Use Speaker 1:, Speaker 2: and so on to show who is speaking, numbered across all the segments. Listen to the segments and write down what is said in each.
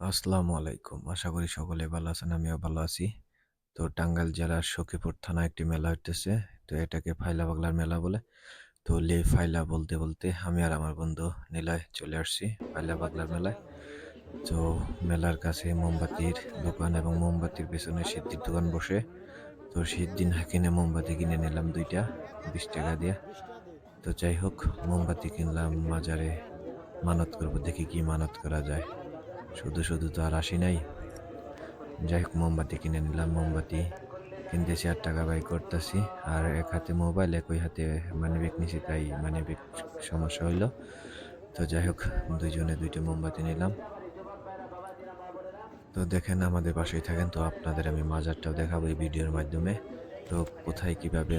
Speaker 1: আসসালামু আলাইকুম। আশা করি সকলে ভালো আছেন, আমিও ভালো আছি। তো টাঙ্গাইল জেলার সখীপুর থানা একটি মেলা হইতেছে। তো এটাকে ফাইলা পাগলার মেলা বলে। তো লে ফাইলা বলতে বলতে আমি আর আমার বন্ধু নীলায় চলে আসছি ফাইলা পাগলার মেলায়। তো মেলার কাছে মোমবাতির দোকান এবং মোমবাতির পেছনে সিদ্ধির দোকান বসে। তো সিদ্দিন কিনে মোমবাতি কিনে নিলাম দুইটা, বিশ টাকা দিয়ে। তো যাই হোক, মোমবাতি কিনলাম, মাজারে মানত করব, দেখি কি মানত করা যায়। শুধু শুধু তো আর আসি নাই। যাই হোক, মোমবাতি কিনে নিলাম, মোমবাতি। কিনতেছি আর টাকা বাই করতেছি। আর এক হাতে মোবাইল, একই হাতে মানে বেক নিছি, তাই মানে বেক সমস্যা হইল। তো যাই হোক, দুইজনে দুইটা মোমবাতি নিলাম। তো দেখেন, আমাদের পাশেই থাকেন। তো আপনাদের আমি মাজারটাও দেখাবো এই ভিডিওর মাধ্যমে। তো কোথায় কীভাবে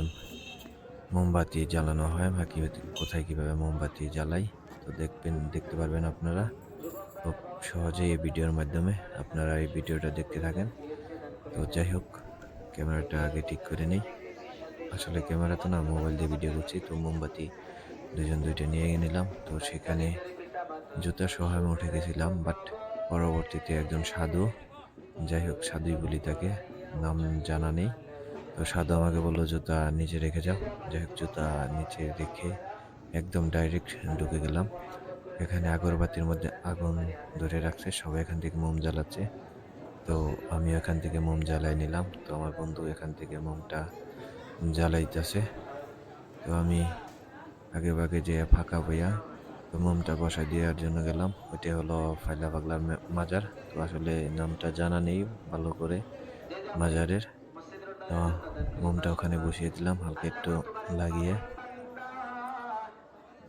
Speaker 1: মোমবাতি জ্বালানো হয় বা কি কোথায় কীভাবে মোমবাতি জ্বালাই, তো দেখবেন দেখতে পারবেন আপনারা। খুব সহজেই এই ভিডিওর মাধ্যমে আপনারা এই ভিডিওটা দেখতে থাকেন। তো যাই হোক, ক্যামেরাটা আগে ঠিক করে নেই। আসলে ক্যামেরা তো না, মোবাইল দিয়ে ভিডিও করছি, তো মোমবাতি দুজন দুইটা নিয়ে নিলাম। তো সেখানে জুতা সহ আমি উঠে গেছিলাম, বাট পরবর্তীতে একজন সাধু, যাই হোক, সাধুই বলি তাকে, নাম জানা নেই। তো সাধু আমাকে বলল, জুতা নিচে রেখে যাও। যাই হোক, জুতা নিচে রেখে একদম ডাইরেক্ট ঢুকে গেলাম। এখানে আগরবাতির মধ্যে আগুন ধরে রাখছে, সবাই এখান থেকে মোম জ্বালাচ্ছে। তো আমি এখান থেকে মোম জ্বালাই নিলাম। তো আমার বন্ধু এখান থেকে মোমটা জ্বালাইতেছে। তো আমি আগে ভাগে যে ফাঁকা বইয়া তো মোমটা বসা দেওয়ার জন্য গেলাম, ওইটা হলো ফাইলা পাগলার মাজার। তো আসলে নামটা জানা নেই ভালো করে মাজারের। মোমটা ওখানে বসিয়ে দিলাম, হালকা একটু লাগিয়ে।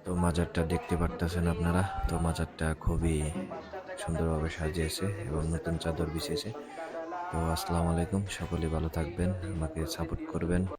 Speaker 1: তো মাজারটা দেখতে পারতেছেন আপনারা। তো মাজারটা খুবই সুন্দরভাবে সাজিয়েছে এবং নতুন চাদর বিছিয়েছে। তো আসসালামু আলাইকুম সকলে ভালো থাকবেন, আমাকে সাপোর্ট করবেন।